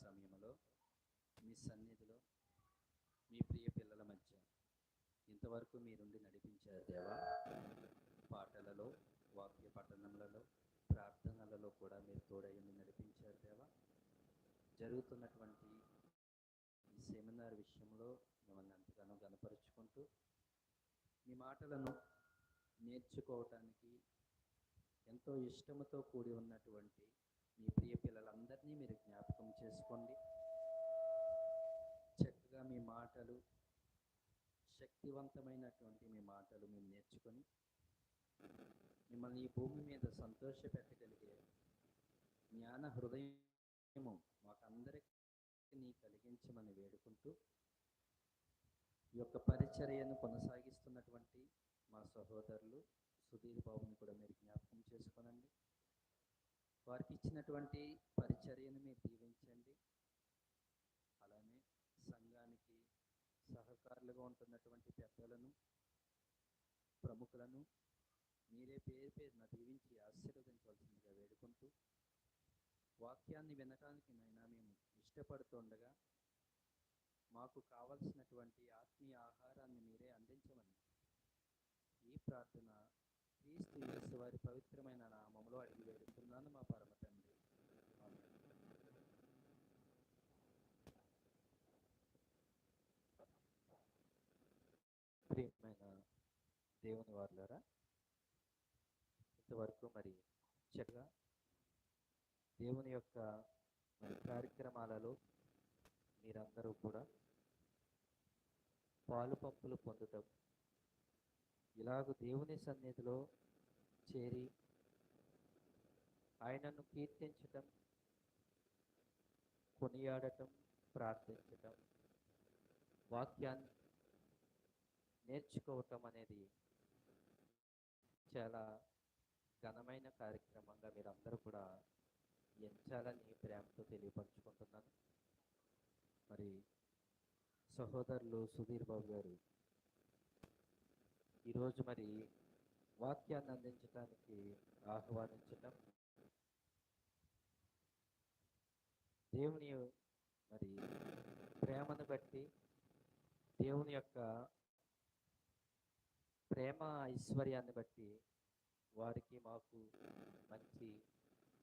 సమయంలో మీ సన్నిధిలో మీ ప్రియ పిల్లల మధ్య ఇంతవరకు మీరుండి నడిపించారు దేవా పాటలలో వాక్య పఠనములలో ప్రార్థనలలో కూడా మీరు తోడయ్యండి నడిపించారు దేవా జరుగుతున్నటువంటి ఈ సెమినార్ విషయంలో మిమ్మల్ని ఎంతగానో గనపరుచుకుంటూ మీ మాటలను నేర్చుకోవటానికి ఎంతో ఇష్టముతో కూడి ఉన్నటువంటి మీ ప్రియ పిల్లలందరినీ మీరు జ్ఞాపకం చేసుకోండి. చక్కగా మీ మాటలు శక్తివంతమైనటువంటి మీ మాటలు మేము నేర్చుకొని మిమ్మల్ని ఈ భూమి మీద సంతోష పెట్టగలిగే జ్ఞాన హృదయము మాకందరికీ నీ కలిగించమని వేడుకుంటూ ఈ యొక్క పరిచర్యను కొనసాగిస్తున్నటువంటి మా సహోదరులు సుధీర్ బాబుని కూడా మీరు జ్ఞాపకం చేసుకోనండి. వారికి ఇచ్చినటువంటి పరిచర్యను మీరు దీవించండి. అలానే సంఘానికి సహకారులుగా ఉంటున్నటువంటి పెద్దలను ప్రముఖులను మీరే పేరు పేరున దీవించి ఆశీర్వదించవలసిందిగా వేడుకుంటూ వాక్యాన్ని వినటానికి నైనా మేము ఇష్టపడుతుండగా మాకు కావలసినటువంటి ఆత్మీయ ఆహారాన్ని మీరే అందించమని ఈ ప్రార్థన క్రీస్తు యేసు వారి పవిత్రమైన నామములో అడిగి వేడుతున్నాను మా పరమ తండ్రి. ప్రియమైన దేవుని వారులారా ఇంతవరకు మరి చక్కగా దేవుని యొక్క మరి కార్యక్రమాలలో మీరందరూ కూడా పాలు పంపులు పొందుతాం ఇలాగ దేవుని సన్నిధిలో చేరి ఆయనను కీర్తించటం కొనియాడటం ప్రార్థించటం వాక్యాన్ని నేర్చుకోవటం అనేది చాలా ఘనమైన కార్యక్రమంగా మీరందరూ కూడా ఎంచాలని ప్రేమతో తెలియపరచుకుంటున్నాను. మరి సహోదరులు సుధీర్ బాబు గారు ఈరోజు మరి వాక్యాన్ని అందించడానికి ఆహ్వానించటం. దేవుని మరి ప్రేమను బట్టి దేవుని యొక్క ప్రేమ ఐశ్వర్యాన్ని బట్టి వారికి మాకు మంచి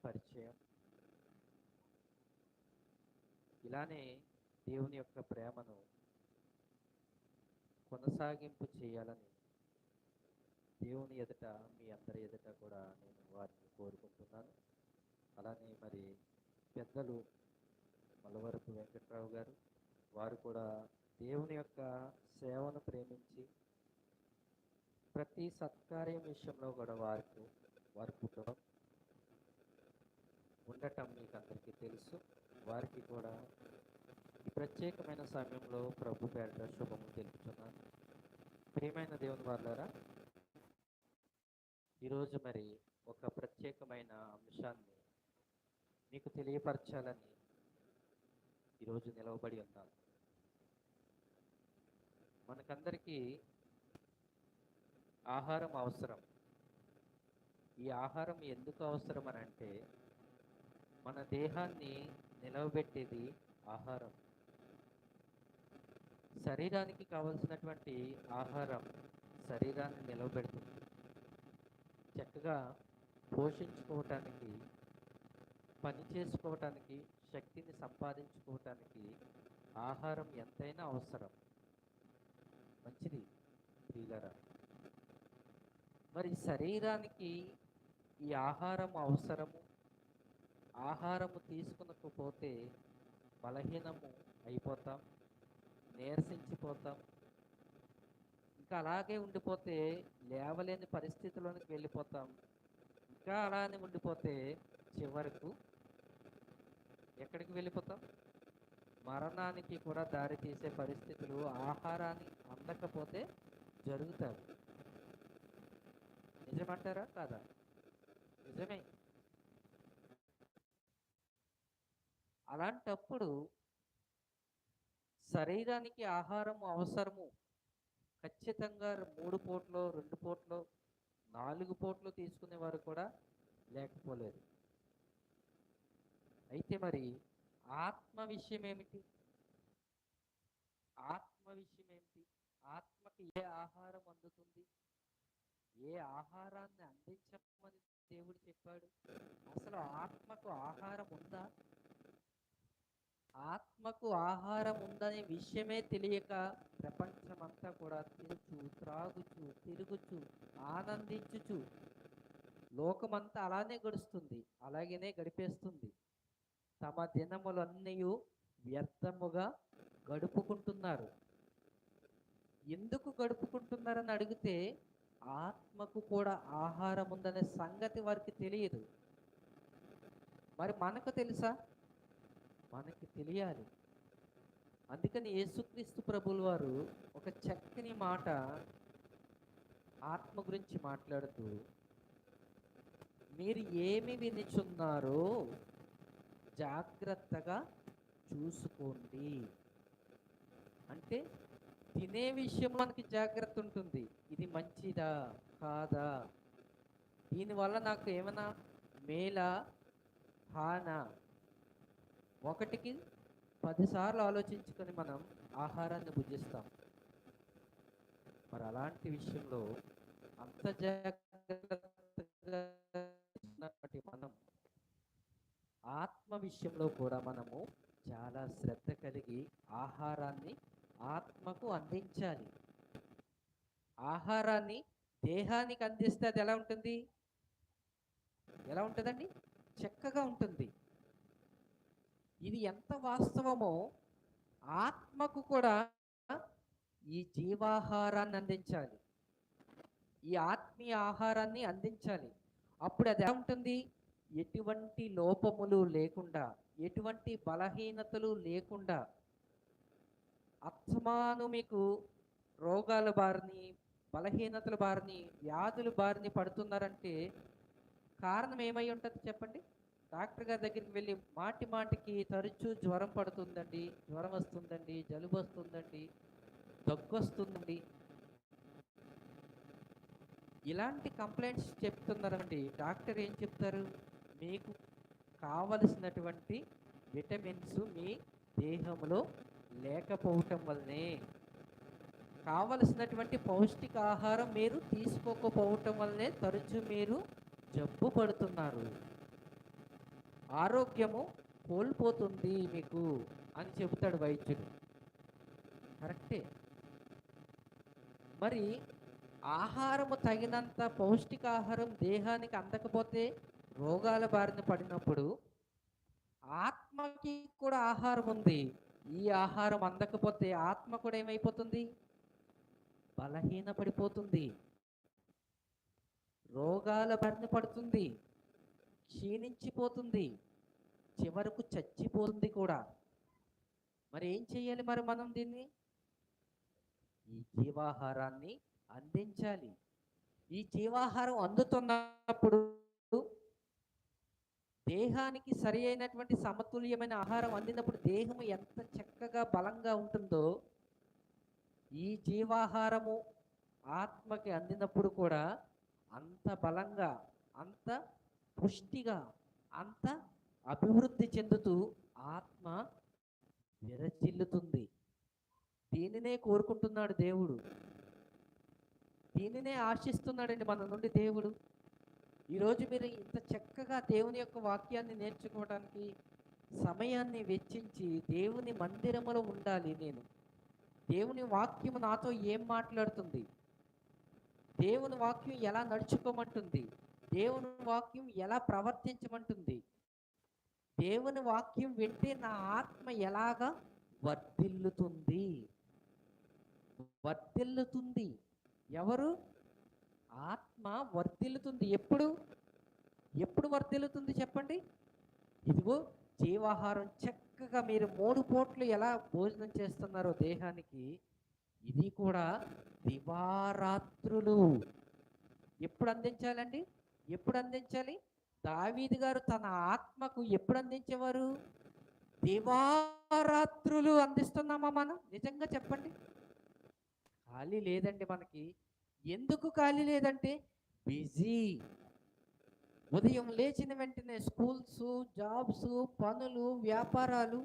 పరిచయం. ఇలానే దేవుని యొక్క ప్రేమను కొనసాగింపు చేయాలని దేవుని ఎదుట మీ అందరి ఎదుట కూడా నేను వారిని కోరుకుంటున్నాను. అలానే మరి పెద్దలు మలవరపు వెంకట్రావు గారు వారు కూడా దేవుని యొక్క సేవను ప్రేమించి ప్రతి సత్కార్యం విషయంలో కూడా వారికి వారి కుటుంబం ఉండటం మీకు అందరికీ తెలుసు. వారికి కూడా ఈ ప్రత్యేకమైన సమయంలో ప్రభు పేరిట శుభము తెలుపుతున్నాను. ప్రియమైన దేవుని వాళ్ళారా ఈరోజు మరి ఒక ప్రత్యేకమైన అంశాన్ని మీకు తెలియపరచాలని ఈరోజు నిలవబడి ఉన్నాను మనకందరికీ ఆహారం అవసరం. ఈ ఆహారం ఎందుకు అవసరం అని అంటే మన దేహాన్ని నిలవబెట్టేది ఆహారం. శరీరానికి కావలసినటువంటి ఆహారం శరీరాన్ని నిలవబెడుతుంది. చక్కగా పోషించుకోవటానికి పని చేసుకోవటానికి శక్తిని సంపాదించుకోవటానికి ఆహారం ఎంతైనా అవసరం. మంచిది ప్రియులరా. మరి శరీరానికి ఈ ఆహారం అవసరము ఆహారము తీసుకునకపోతే బలహీనము అయిపోతాం నీరసించిపోతాం ఇంకా అలాగే ఉండిపోతే లేవలేని పరిస్థితిలోనికి వెళ్ళిపోతాం. ఇంకా అలానే ఉండిపోతే చివరకు ఎక్కడికి వెళ్ళిపోతాం? మరణానికి కూడా దారి తీసే పరిస్థితులు ఆహారాన్ని అందకపోతే జరుగుతాయి. నిజమంటారా కాదా? నిజమే. అలాంటప్పుడు శరీరానికి ఆహారం అవసరము. ఖచ్చితంగా మూడు పూట్లు రెండు పోట్లు నాలుగు పూట్లు తీసుకునేవారు కూడా లేకపోలేదు. అయితే మరి ఆత్మ విషయం ఏమిటి? ఆత్మ విషయం ఏమిటి? ఆత్మకి ఏ ఆహారం అందుతుంది? ఏ ఆహారాన్ని అందించమని దేవుడు చెప్పాడు? అసలు ఆత్మకు ఆహారం ఉందా? ఆత్మకు ఆహారం ఉందనే విషయమే తెలియక ప్రపంచమంతా కూడా తిరుగుచు త్రాగుచు తిరుగుచు ఆనందించుచు. లోకమంతా అలానే గడుస్తుంది అలాగనే గడిపేస్తుంది. తమ దినములన్నీ వ్యర్థముగా గడుపుకుంటున్నారు. ఎందుకు గడుపుకుంటున్నారని అడిగితే ఆత్మకు కూడా ఆహారం ఉందనే సంగతి వారికి తెలియదు. మరి మనకు తెలుసా? మనకి తెలియాలి. అందుకని యేసుక్రీస్తు ప్రభుల వారు ఒక చక్కని మాట ఆత్మ గురించి మాట్లాడుతూ మీరు ఏమి వినిచున్నారో జాగ్రత్తగా చూసుకోండి. అంటే తినే విషయం మనకి జాగ్రత్త ఉంటుంది. ఇది మంచిదా? కాదా? దీనివల్ల నాకు ఏమైనా మేలా? హానా? ఒకటికి పదిసార్లు ఆలోచించుకొని మనం ఆహారాన్ని భుజిస్తాం. మరి అలాంటి విషయంలో అంత జాగ్రత్తగా మనం ఆత్మ విషయంలో కూడా మనము చాలా శ్రద్ధ కలిగి ఆహారాన్ని ఆత్మకు అందించాలి. ఆహారాన్ని దేహానికి అందిస్తే అది ఎలా ఉంటుంది? ఎలా ఉంటుందండి? చక్కగా ఉంటుంది. ఇది ఎంత వాస్తవమో ఆత్మకు కూడా ఈ జీవాహారాన్ని అందించాలి. ఈ ఆత్మీయ ఆహారాన్ని అందించాలి. అప్పుడు అది ఉంటుంది? ఎటువంటి లోపములు లేకుండా ఎటువంటి బలహీనతలు లేకుండా అత్మాను మీకు రోగాల బారిని బలహీనతల బారిని వ్యాధుల బారిని పడుతున్నారంటే కారణం ఏమై ఉంటుంది చెప్పండి? డాక్టర్ గారి దగ్గరికి వెళ్ళి మాటి మాటికి తరచూ జ్వరం పడుతుందండి జ్వరం వస్తుందండి జలుబు వస్తుందండి దగ్గు వస్తుందండి. ఇలాంటి కంప్లైంట్స్ చెప్తున్నారండి. డాక్టర్ ఏం చెప్తారు? మీకు కావలసినటువంటి విటమిన్స్ మీ దేహంలో లేకపోవటం వల్లనే. కావలసినటువంటి పౌష్టికాహారం మీరు తీసుకోకపోవటం వల్లనే తరచూ మీరు జబ్బు పడుతున్నారు. ఆరోగ్యము కోల్పోతుంది మీకు అని చెబుతాడు వైద్యుడు. కరెక్టే. మరి ఆహారము తగినంత పౌష్టికాహారం దేహానికి అందకపోతే రోగాల బారిన పడినప్పుడు ఆత్మకి కూడా ఆహారం ఉంది. ఈ ఆహారం అందకపోతే ఆత్మ కూడా ఏమైపోతుంది? బలహీన పడిపోతుంది రోగాల బారిన పడుతుంది. క్షీణించిపోతుంది. చివరకు చచ్చిపోతుంది కూడా. మరి ఏం చేయాలి మరి మనం దీన్ని? ఈ జీవాహారాన్ని అందించాలి. ఈ జీవాహారం అందుతున్నప్పుడు దేహానికి సరి అయినటువంటి సమతుల్యమైన ఆహారం అందినప్పుడు దేహం ఎంత చక్కగా బలంగా ఉంటుందో ఈ జీవాహారము ఆత్మకి అందినప్పుడు కూడా అంత బలంగా అంత పుష్టిగా అంత అభివృద్ధి చెందుతూ ఆత్మ విరచిల్లుతుంది దీనినే కోరుకుంటున్నాడు దేవుడు. దీనినే ఆశిస్తున్నాడండి మన నుండి దేవుడు. ఈరోజు మీరు ఇంత చక్కగా దేవుని యొక్క వాక్యాన్ని నేర్చుకోవడానికి సమయాన్ని వెచ్చించి దేవుని మందిరములో ఉండాలి నేను. దేవుని వాక్యం నాతో ఏం మాట్లాడుతుంది? దేవుని వాక్యం ఎలా నడుచుకోమంటుంది? దేవుని వాక్యం ఎలా ప్రవర్తించమంటుంది? దేవుని వాక్యం వింటే నా ఆత్మ ఎలాగా వర్ధిల్లుతుంది? వర్ధిల్లుతుంది. ఎవరు? ఆత్మ వర్ధిల్లుతుంది. ఎప్పుడు? ఎప్పుడు వర్ధిల్లుతుంది చెప్పండి? ఇదిగో జీవాహారం చక్కగా మీరు మూడు పూట్లు ఎలా భోజనం చేస్తున్నారో దేహానికి ఇది కూడా దివారాత్రులు. ఎప్పుడు అందించాలండి? ఎప్పుడు అందించాలి దావీది గారు తన ఆత్మకు ఎప్పుడు అందించేవారు దివారాత్రులు అందిస్తున్నామా మనం? నిజంగా చెప్పండి. ఖాళీ లేదండి మనకి. ఎందుకు ఖాళీ లేదంటే బిజీ. ఉదయం లేచిన వెంటనే స్కూల్స్ జాబ్స్ పనులు వ్యాపారాలు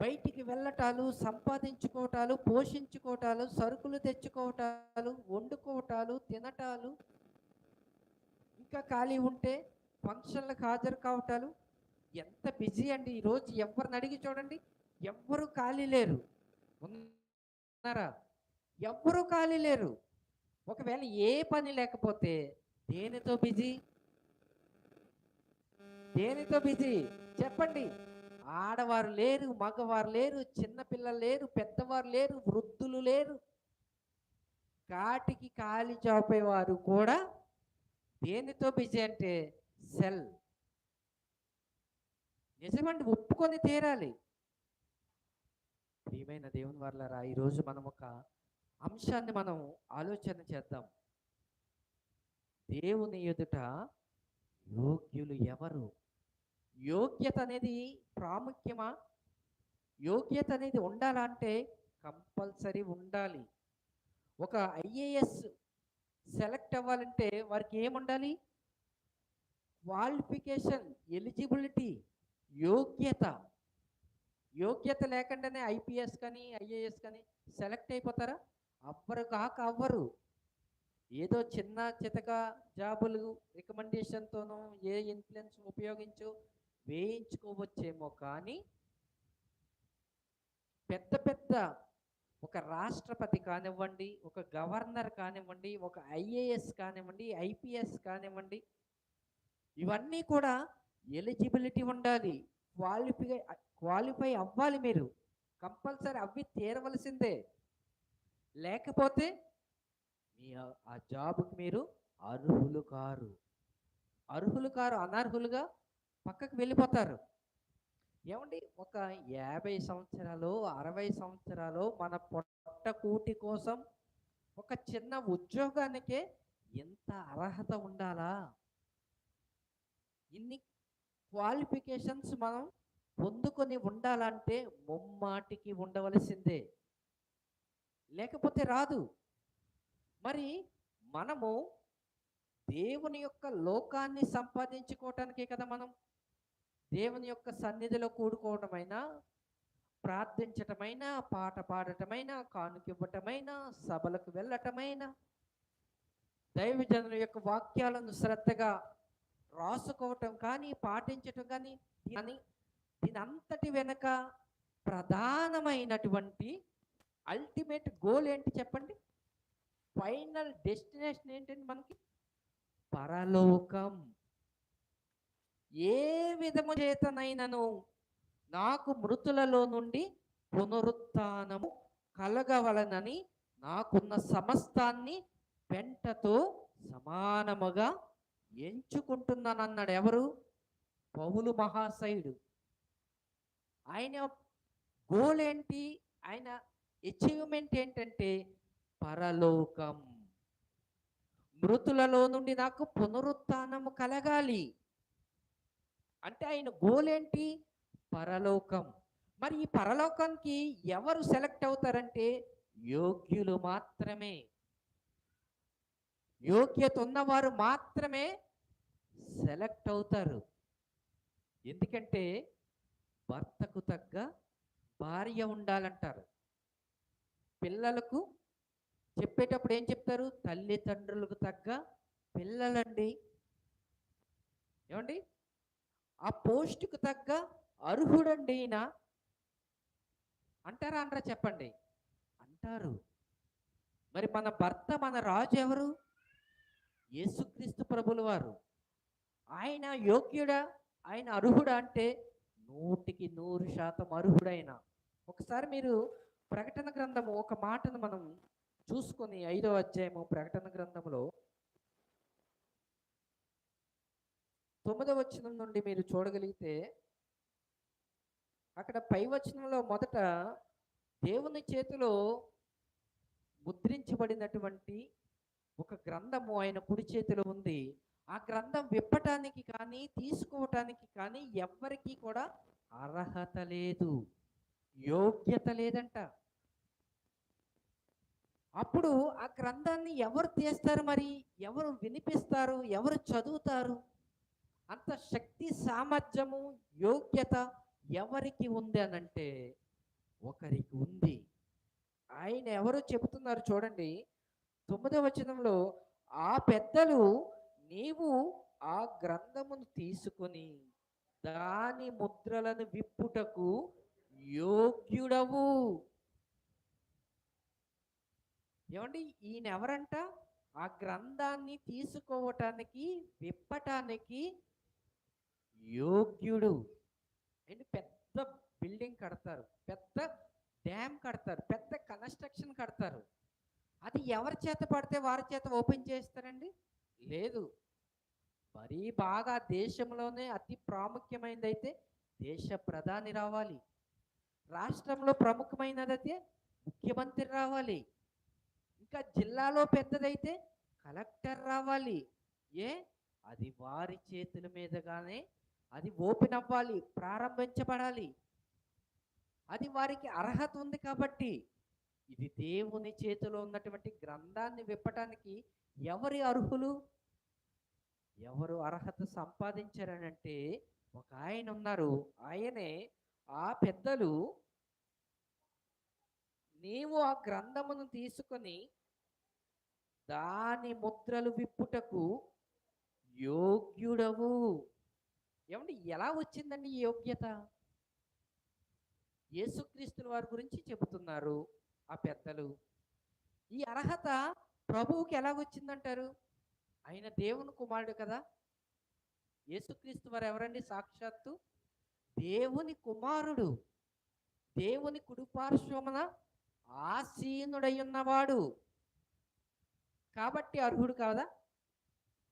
బయటికి వెళ్ళటాలు సంపాదించుకోవటాలు పోషించుకోవటాలు సరుకులు తెచ్చుకోవటాలు వండుకోవటాలు తినటాలు ఇంకా ఖాళీ ఉంటే ఫంక్షన్లకు హాజరు కావటాలు ఎంత బిజీ అండి. ఈరోజు ఎవరిని అడిగి చూడండి? ఎవ్వరు ఖాళీ లేరు. ఉన్నారా? ఎవ్వరూ ఖాళీ లేరు. ఒకవేళ ఏ పని లేకపోతే దేనితో బిజీ? దేనితో బిజీ? చెప్పండి. ఆడవారు లేరు మగవారు లేరు చిన్నపిల్లలు లేరు పెద్దవారు లేరు వృద్ధులు లేరు. కాటికి కాలి చాపేవారు కూడా దేనితో బిజీ అంటే సెల్. నిజమండి ఒప్పుకొని తీరాలి. ప్రియమైన దేవుని వర్లరా ఈరోజు మనం ఒక అంశాన్ని మనం ఆలోచన చేద్దాం. దేవుని ఎదుట యోగ్యులు ఎవరు? యోగ్యత అనేది ప్రాముఖ్యమా? యోగ్యత అనేది ఉండాలంటే కంపల్సరీ ఉండాలి. ఒక ఐఏఎస్ సెలెక్ట్ అవ్వాలంటే వారికి ఏముండాలి? క్వాలిఫికేషన్ ఎలిజిబిలిటీ యోగ్యత. యోగ్యత లేకుండానే ఐపీఎస్ కానీ ఐఏఎస్ కానీ సెలెక్ట్ అయిపోతారా? అవ్వరు కాక అవ్వరు. ఏదో చిన్న చితక జాబులు రికమెండేషన్తోనో ఏ ఇన్ఫ్లుయెన్స్ ఉపయోగించు వేయించుకోవచ్చేమో కానీ పెద్ద పెద్ద ఒక రాష్ట్రపతి కానివ్వండి ఒక గవర్నర్ కానివ్వండి ఒక ఐఏఎస్ కానివ్వండి ఐపీఎస్ కానివ్వండి ఇవన్నీ కూడా ఎలిజిబిలిటీ ఉండాలి. క్వాలిఫై క్వాలిఫై అవ్వాలి మీరు. కంపల్సరీ అవి తీరవలసిందే. లేకపోతే మీ ఆ- జాబ్కి మీరు అర్హులు కారు. అర్హులు కారు అనర్హులుగా పక్కకు వెళ్ళిపోతారు. ఏమండి? ఒక యాభై సంవత్సరాలు అరవై సంవత్సరాలు మన పొట్ట కూటి కోసం ఒక చిన్న ఉద్యోగానికే ఎంత అర్హత ఉండాలా? ఇన్ని క్వాలిఫికేషన్స్ మనం పొందుకొని ఉండాలంటే ముమ్మాటికి ఉండవలసిందే. లేకపోతే రాదు. మరి మనము దేవుని యొక్క లోకాన్ని సంపాదించుకోవటానికే కదా మనం దేవుని యొక్క సన్నిధిలో కూడుకోవటమైనా ప్రార్థించటమైనా పాట పాడటమైనా కానుకివ్వటమైనా సభలకు వెళ్ళటమైనా దైవజనుల యొక్క వాక్యాలను శ్రద్ధగా రాసుకోవటం కానీ పాటించటం కానీ దీని దీనంతటి వెనక ప్రధానమైనటువంటి అల్టిమేట్ గోల్ ఏంటి చెప్పండి? ఫైనల్ డెస్టినేషన్ ఏంటండి మనకి? పరలోకం. ఏ విధము చేతనైనను నాకు మృతులలో నుండి పునరుత్నము కలగవలనని నాకున్న సమస్తాన్ని పెంటతో సమానముగా ఎంచుకుంటున్నానన్నాడు ఎవరు? పౌలు మహాశయుడు. ఆయన గోల్ ఏంటి? ఆయన అచీవ్మెంట్ ఏంటంటే పరలోకం. మృతులలో నుండి నాకు పునరుత్థానము కలగాలి. అంటే ఆయన గోల్ ఏంటి పరలోకం. మరి ఈ పరలోకానికి ఎవరు సెలెక్ట్ అవుతారంటే యోగ్యులు మాత్రమే. యోగ్యత ఉన్నవారు మాత్రమే సెలెక్ట్ అవుతారు. ఎందుకంటే భర్తకు తగ్గ భార్య ఉండాలంటారు. పిల్లలకు చెప్పేటప్పుడు ఏం చెప్తారు? తల్లిదండ్రులకు తగ్గ పిల్లలండి. ఏమండి? ఆ పోస్టుకు తగ్గ అర్హుడండి ఈయన అంటారా అనరా చెప్పండి. అంటారు. మరి మన భర్త మన రాజు ఎవరు? యేసుక్రీస్తు ప్రభులు వారు. ఆయన యోగ్యుడా? ఆయన అర్హుడా అంటే నూటికి నూరు శాతం అర్హుడైన. ఒకసారి మీరు ప్రకటన గ్రంథము ఒక మాటను మనం చూసుకొని ఐదో అధ్యాయము ప్రకటన గ్రంథంలో తొమ్మిదవ వచనం నుండి మీరు చూడగలిగితే అక్కడ పై వచనంలో మొదట దేవుని చేతిలో ముద్రించబడినటువంటి ఒక గ్రంథము ఆయన కుడి చేతిలో ఉంది. ఆ గ్రంథం విప్పటానికి కానీ తీసుకోవటానికి కానీ ఎవ్వరికీ కూడా అర్హత లేదు. యోగ్యత లేదంట. అప్పుడు ఆ గ్రంథాన్ని ఎవరు తీస్తారు మరి? ఎవరు వినిపిస్తారు? ఎవరు చదువుతారు? అంత శక్తి సామర్థ్యము యోగ్యత ఎవరికి ఉంది అనంటే ఒకరికి ఉంది. ఆయన ఎవరు చెబుతున్నారు చూడండి. తొమ్మిదవ వచనంలో ఆ పెద్దలు నీవు ఆ గ్రంథమును తీసుకొని దాని ముద్రలను విప్పుటకు యోగ్యుడవు. ఏమండి? ఈయన ఎవరంట ఆ గ్రంథాన్ని తీసుకోవటానికి విప్పటానికి యోగ్యుడు. అండ్ పెద్ద బిల్డింగ్ కడతారు. పెద్ద డ్యామ్ కడతారు. పెద్ద కన్స్ట్రక్షన్ కడతారు. అది ఎవరి చేత పడితే వారి చేత ఓపెన్ చేస్తారండి లేదు. మరీ బాగా దేశంలోనే అతి ప్రాముఖ్యమైనది అయితే దేశ ప్రధాని రావాలి. రాష్ట్రంలో ప్రముఖమైనదైతే ముఖ్యమంత్రి రావాలి. ఇంకా జిల్లాలో పెద్దదైతే కలెక్టర్ రావాలి. ఏ? అది వారి చేతుల మీదుగానే అది ఓపెన్ అవ్వాలి ప్రారంభించబడాలి. అది వారికి అర్హత ఉంది కాబట్టి ఇది దేవుని చేతిలో ఉన్నటువంటి గ్రంథాన్ని విప్పటానికి ఎవరి అర్హులు? ఎవరు అర్హత సంపాదించారనంటే ఒక ఆయన ఉన్నారు. ఆయనే ఆ పెద్దలు నీవు ఆ గ్రంథమును తీసుకొని దాని ముద్రలు విప్పుటకు యోగ్యుడవు. ఏమండి ఎలా వచ్చిందండి ఈ యోగ్యత? యేసుక్రీస్తుల వారి గురించి చెబుతున్నారు ఆ పెద్దలు. ఈ అర్హత ప్రభువుకి ఎలా వచ్చిందంటారు? ఆయన దేవుని కుమారుడు కదా. యేసుక్రీస్తు వారు ఎవరండి సాక్షాత్తు? దేవుని కుమారుడు. దేవుని కుడిపార్శ్వమున ఆసీనుడై ఉన్నవాడు. కాబట్టి అర్హుడు కాదా?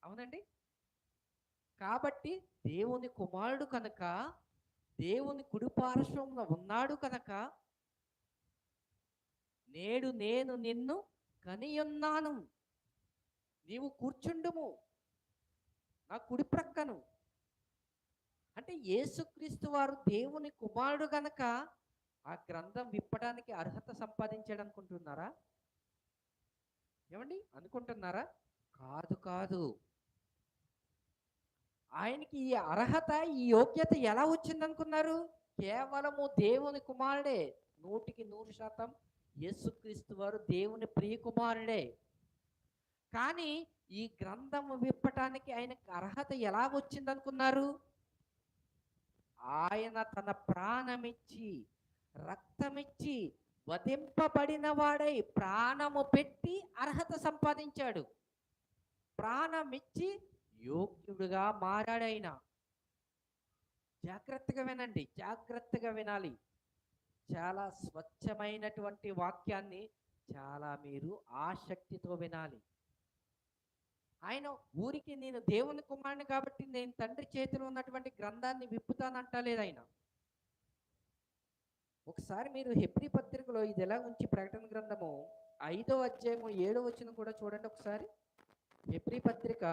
అవునండి. కాబట్టి దేవుని కుమారుడు కనుక దేవుని కుడి పార్శ్వంలో ఉన్నాడు కనుక నేడు నేను నిన్ను కనియున్నాను. నీవు కూర్చుండుము. నా కుడి ప్రక్కను. అంటే యేసుక్రీస్తు వారు దేవుని కుమారుడు గనక ఆ గ్రంథం విప్పడానికి అర్హత సంపాదించాడు అనుకుంటున్నారా ఏమండి? అనుకుంటున్నారా? కాదు కాదు. ఆయనకి ఈ అర్హత ఈ యోగ్యత ఎలా వచ్చిందనుకున్నారు? కేవలము దేవుని కుమారుడే. నూటికి నూరు శాతం యేసుక్రీస్తు వారు దేవుని ప్రియ కుమారుడే. కానీ ఈ గ్రంథము విప్పటానికి ఆయనకు అర్హత ఎలా వచ్చిందనుకున్నారు? ఆయన తన ప్రాణమిచ్చి రక్తమిచ్చి వధింపబడిన వాడై ప్రాణము పెట్టి అర్హత సంపాదించాడు. ప్రాణమిచ్చి యోగ్యుడుగా మారాడైనా. జాగ్రత్తగా వినండి జాగ్రత్తగా వినాలి. చాలా స్వచ్ఛమైనటువంటి వాక్యాన్ని చాలా మీరు ఆసక్తితో వినాలి. ఆయన ఊరికి నేను దేవుని కుమారుని కాబట్టి నేను తండ్రి చేతిలో ఉన్నటువంటి గ్రంథాన్ని విప్పుతానంటలేదు ఆయన ఒకసారి మీరు హెబ్రి పత్రికలో ఇది ఎలా ఉంచి ప్రకటన గ్రంథము? ఐదో అధ్యాయము ఏడో వచ్చిన కూడా చూడండి ఒకసారి. హెబ్రి పత్రిక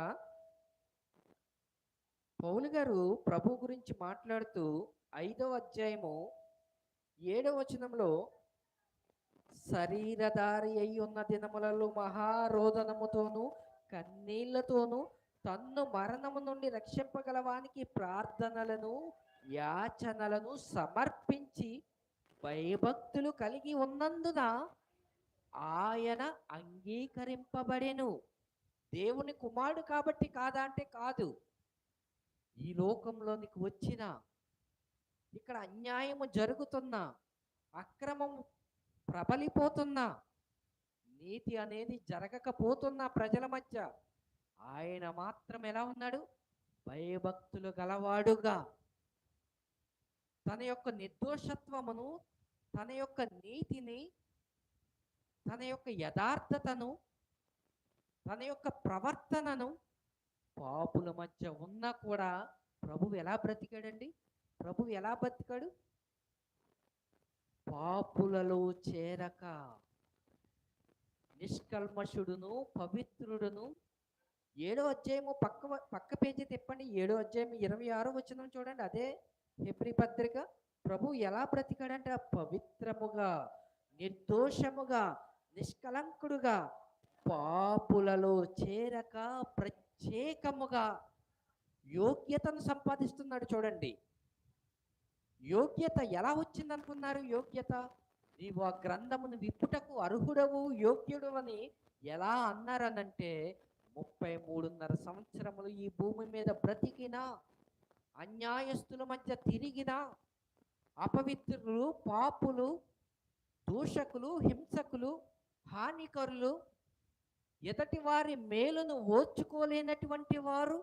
పౌలు గారు ప్రభు గురించి మాట్లాడుతూ ఐదో అధ్యాయము ఏడవ వచనంలో శరీరధారి అయి ఉన్న దినములలో మహారోదనముతోనూ కన్నీళ్ళతోనూ తన్ను మరణము నుండి రక్షింపగలవానికి ప్రార్థనలను యాచనలను సమర్పించి భయభక్తులు కలిగి ఉన్నందున ఆయన అంగీకరింపబడెను. దేవుని కుమారుడు కాబట్టి కాదా అంటే కాదు. ఈ లోకంలోనికి వచ్చిన ఇక్కడ అన్యాయము జరుగుతున్నా అక్రమం ప్రబలిపోతున్నా నీతి అనేది జరగకపోతున్న ప్రజల మధ్య ఆయన మాత్రం ఎలా ఉన్నాడు? భయభక్తులు గలవాడుగా. తన యొక్క నిర్దోషత్వమును తన యొక్క నీతిని తన యొక్క యథార్థతను తన యొక్క ప్రవర్తనను పాపుల మధ్య ఉన్నా కూడా ప్రభువు ఎలా బ్రతికాడండి? ప్రభువు ఎలా బ్రతికాడు? పాపులలో చేరక నిష్కల్మషుడును పవిత్రుడును. ఏడో అధ్యాయము పక్క పక్క పేజీ తిప్పండి. ఏడో అధ్యాయం ఇరవై ఆరో వచ్చిన చూడండి. అదే హెబ్రి పత్రిక. ప్రభు ఎలా బ్రతికాడంటే? పవిత్రముగా నిర్దోషముగా నిష్కలంకుడుగా. పాపులలో చేరక ప్రత్యేకముగా యోగ్యతను సంపాదిస్తున్నాడు చూడండి. యోగ్యత ఎలా వచ్చిందనుకున్నారు యోగ్యత? నీవు ఆ గ్రంథమును విప్పుటకు అర్హుడవు యోగ్యుడు అని ఎలా అన్నారనంటే ముప్పై మూడున్నర సంవత్సరములు ఈ భూమి మీద బ్రతికినా అన్యాయస్తుల మధ్య తిరిగినా అపవిత్రులు పాపులు దూషకులు హింసకులు హానికరులు ఎదటి వారి మేలును ఓర్చుకోలేనటువంటి వారు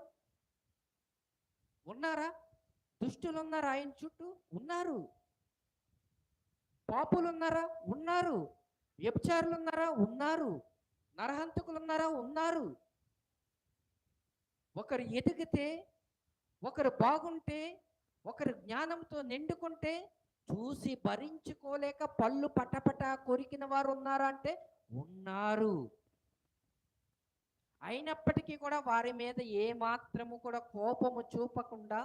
ఉన్నారా? దుష్టులు ఉన్నారా ఆయన చుట్టూ? ఉన్నారు. పాపులు ఉన్నారా. ఉన్నారు వ్యభిచారులు ఉన్నారా. ఉన్నారు నరహంతకులు ఉన్నారా ఉన్నారు. ఒకరు ఎదిగితే ఒకరు బాగుంటే ఒకరు జ్ఞానంతో నిండుకుంటే చూసి భరించుకోలేక పళ్ళు పటపట కొరికిన వారు ఉన్నారా అంటే ఉన్నారు. అయినప్పటికీ కూడా వారి మీద ఏ మాత్రము కూడా కోపము చూపకుండా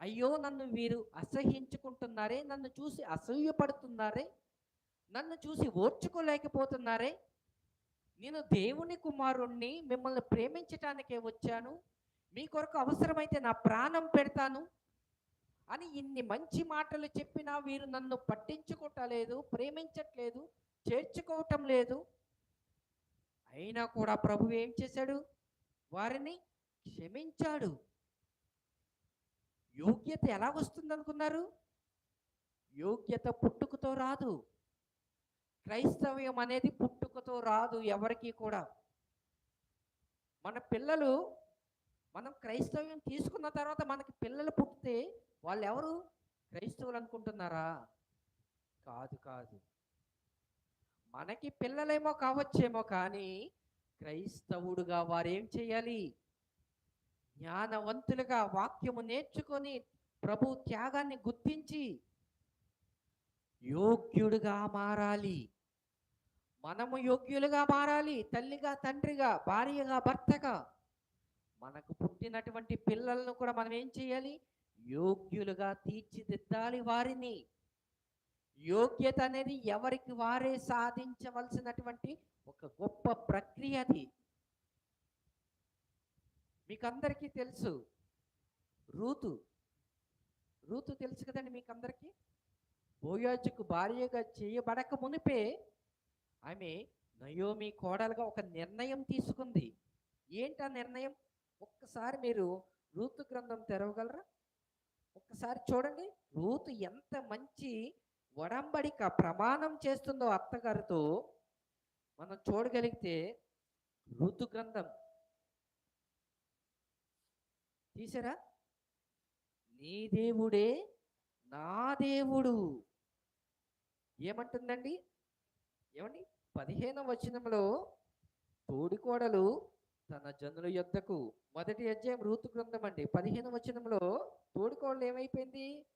అయ్యో నన్ను వీరు అసహించుకుంటున్నారే నన్ను చూసి అసూయపడుతున్నారే నన్ను చూసి ఓర్చుకోలేకపోతున్నారే నేను దేవుని కుమారుణ్ణి మిమ్మల్ని ప్రేమించటానికే వచ్చాను మీ కొరకు అవసరమైతే నా ప్రాణం పెడతాను అని ఇన్ని మంచి మాటలు చెప్పినా వీరు నన్ను పట్టించుకోవటం లేదు ప్రేమించట్లేదు చేర్చుకోవటం లేదు. అయినా కూడా ప్రభు ఏం చేశాడు? వారిని క్షమించాడు. యోగ్యత ఎలా వస్తుంది అనుకున్నారు యోగ్యత పుట్టుకతో రాదు. క్రైస్తవ్యం అనేది పుట్టుకతో రాదు ఎవరికి కూడా. మన పిల్లలు మనం క్రైస్తవ్యం తీసుకున్న తర్వాత మనకి పిల్లలు పుట్టితే వాళ్ళు ఎవరు క్రైస్తవులు అనుకుంటున్నారా? కాదు కాదు. మనకి పిల్లలేమో కావచ్చేమో కానీ క్రైస్తవుడుగా వారేం చేయాలి? జ్ఞానవంతులుగా వాక్యము నేర్చుకొని ప్రభు త్యాగాన్ని గుర్తించి యోగ్యుడుగా మారాలి. మనము యోగ్యులుగా మారాలి. తల్లిగా తండ్రిగా భార్యగా భర్తగా. మనకు పుట్టినటువంటి పిల్లలను కూడా మనం ఏం చేయాలి? యోగ్యులుగా తీర్చిదిద్దాలి వారిని. యోగ్యత అనేది ఎవరికి వారే సాధించవలసినటువంటి ఒక గొప్ప ప్రక్రియ అది. మీకు అందరికీ తెలుసు రూతు. రూతు తెలుసు కదండి మీకు అందరికీ భార్యగా చేయబడక మునిపే ఆమె నయోమి కోడలుగా ఒక నిర్ణయం తీసుకుంది. ఏంటి ఆ నిర్ణయం? ఒక్కసారి మీరు రూతు గ్రంథం తెరవగలరా? ఒక్కసారి చూడండి. రూతు ఎంత మంచి ఒడంబడిక ప్రమాణం చేస్తుందో అత్తగారితో మనం చూడగలిగితే ఋతు గ్రంథం. తీసారా నీ దేవుడే నా దేవుడు. ఏమంటుందండి? ఏమండి? పదిహేను వచనంలో తోడికోడలు తన జనుల యొద్దకు మొదటి అధ్యాయం ఋతు గ్రంథం అండి. పదిహేను వచనంలో తోడికోడలు ఏమైపోయింది?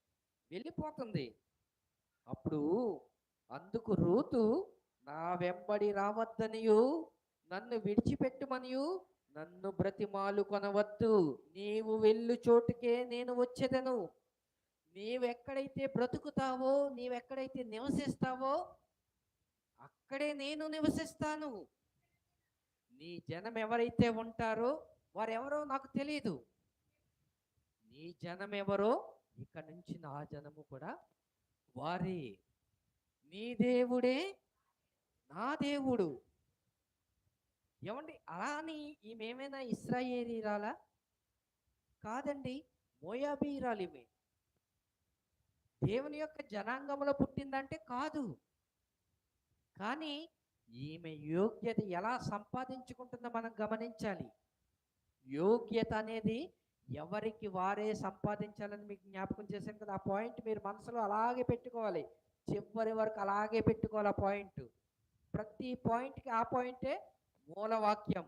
వెళ్ళిపోతుంది. అప్పుడు అందుకు రూతు నా వెంబడి రావద్దనియు నన్ను విడిచిపెట్టుమనియు నన్ను బ్రతిమాలు కొనవద్దు. నీవు వెళ్ళు చోటుకే నేను వచ్చేదను. నీవెక్కడైతే బ్రతుకుతావో నీవెక్కడైతే నివసిస్తావో అక్కడే నేను నివసిస్తాను. నీ జనం ఎవరైతే ఉంటారో వారెవరో నాకు తెలియదు నీ జనం ఎవరో ఇక్కడ నుంచి నా జనము కూడా వారే. నీ దేవుడే నా దేవుడు. ఏమండి? అలా అని ఈమెమైనా ఇస్రాయేలీరాలా? కాదండి మోయాబీరాలు ఈమె దేవుని యొక్క జనాంగంలో పుట్టిందంటే కాదు. కానీ ఈమె యోగ్యత ఎలా సంపాదించుకుంటుందో మనం గమనించాలి. యోగ్యత అనేది ఎవరికి వారే సంపాదించాలని మీకు జ్ఞాపకం చేశాను కదా ఆ పాయింట్ మీరు మనసులో అలాగే పెట్టుకోవాలి. చివరి వరకు అలాగే పెట్టుకోవాలి ఆ పాయింట్ ప్రతి పాయింట్కి ఆ పాయింటే మూలవాక్యం.